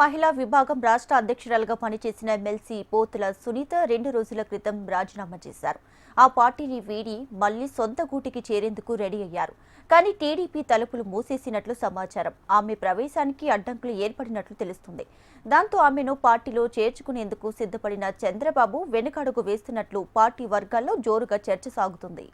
మహిళా విభాగం రాష్ట్ర అధ్యక్షురాలుగా పనిచేసిన ఎమ్మెల్సీ పోతుల సునీత రెండు రోజుల క్రితం రాజీనామా చేశారు. ఆ పార్టీని వీడి మళ్ళీ సొంత గూటికి చేరేందుకు రెడీ అయ్యారు. కానీ టీడీపీ తలుపులు మూసేసినట్లు సమాచారం. ఆమె ప్రవేశానికి అడ్డంకులు ఏర్పడినట్లు తెలుస్తుంది. దాంతో ఆమెను పార్టీలో చేర్చుకునేందుకు సిద్ధపడిన చంద్రబాబు వెనుకడుగు వేస్తున్నట్లు పార్టీ వర్గాల్లో జోరుగా చర్చ సాగుతుంది.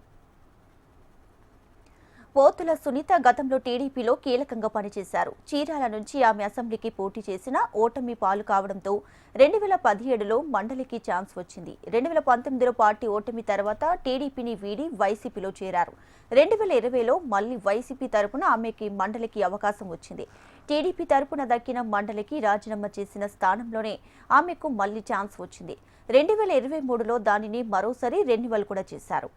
పోతుల సునీత గతంలో టీడీపీలో కీలకంగా పనిచేశారు. చీరాల నుంచి ఆమె అసెంబ్లీకి పోటీ చేసిన ఓటమి పాలు కావడంతో రెండు వేల పదిహేడులో మండలికి ఛాన్స్ వచ్చింది. రెండు వేల పంతొమ్మిదిలో పార్టీ ఓటమి తర్వాత టీడీపీని వీడి వైసీపీలో చేరారు. రెండు వేల ఇరవైలో మళ్ళీ వైసీపీ తరపున ఆమెకి మండలికి అవకాశం వచ్చింది. టీడీపీ తరపున దక్కిన మండలికి రాజీనామా చేసిన స్థానంలోనే ఆమెకు మళ్ళీ ఛాన్స్ వచ్చింది. రెండు వేల ఇరవై మూడులో దానిని మరోసారి రెన్యువల్ కూడా చేశారు.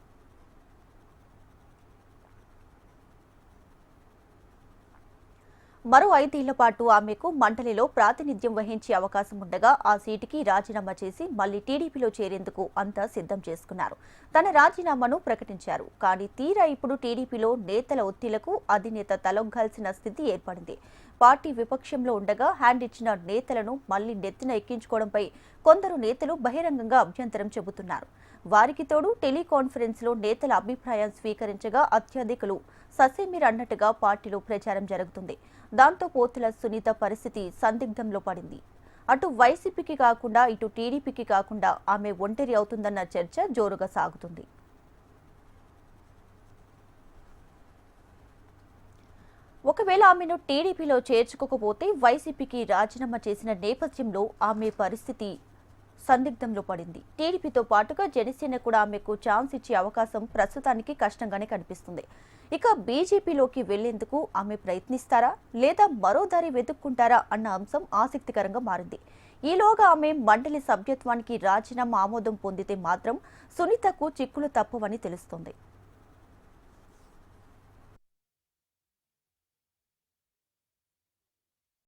మరో ఐదేళ్ళ పాటు ఆమెకు మండలిలో ప్రాతినిధ్యం వహించే అవకాశం ఉండగా ఆ సీటుకి రాజీనామా చేసి మళ్ళీ టీడీపీలో చేరేందుకు అంతా సిద్ధం చేసుకున్నారు. తన రాజీనామాను ప్రకటించారు. కానీ తీరా ఇప్పుడు టీడీపీలో నేతల ఒత్తిళ్ళకు అధినేత తలొగ్గాల్సిన స్థితి ఏర్పడింది. పార్టీ విపక్షంలో ఉండగా హ్యాండ్ ఇచ్చిన నేతలను మళ్ళీ నెత్తిన ఎక్కించుకోవడంపై కొందరు నేతలు బహిరంగంగా అభ్యంతరం చెబుతున్నారు. వారికి తోడు టెలికాన్ఫరెన్స్లో నేతల అభిప్రాయం స్వీకరించగా అత్యధికులు ససేమిర్ అన్నట్టుగా పార్టీలో ప్రచారం జరుగుతుంది. దాంతో పోతుల సునీత పరిస్థితి సందిగ్ధంలో పడింది. అటు వైసీపీకి కాకుండా ఇటు టీడీపీకి కాకుండా ఆమె ఒంటరి అవుతుందన్న చర్చ జోరుగా సాగుతుంది. ఒకవేళ ఆమెను టీడీపీలో చేర్చుకోకపోతే వైసీపీకి రాజీనామా చేసిన నేపథ్యంలో ఆమె పరిస్థితి సందిగ్ధంలో పడింది. టీడీపీతో పాటుగా జనసేన కూడా ఆమెకు ఛాన్స్ ఇచ్చే అవకాశం ప్రస్తుతానికి కష్టంగానే కనిపిస్తుంది. ఇక బీజేపీలోకి వెళ్ళేందుకు ఆమె ప్రయత్నిస్తారా? లేదా మరో దారి వెతుక్కుంటారా అన్న అంశం ఆసక్తికరంగా మారింది. ఈలోగా ఆమె మండలి సభ్యత్వానికి రాజీనామా ఆమోదం పొందితే మాత్రం సునీతకు చిక్కులు తప్పవని తెలుస్తోంది.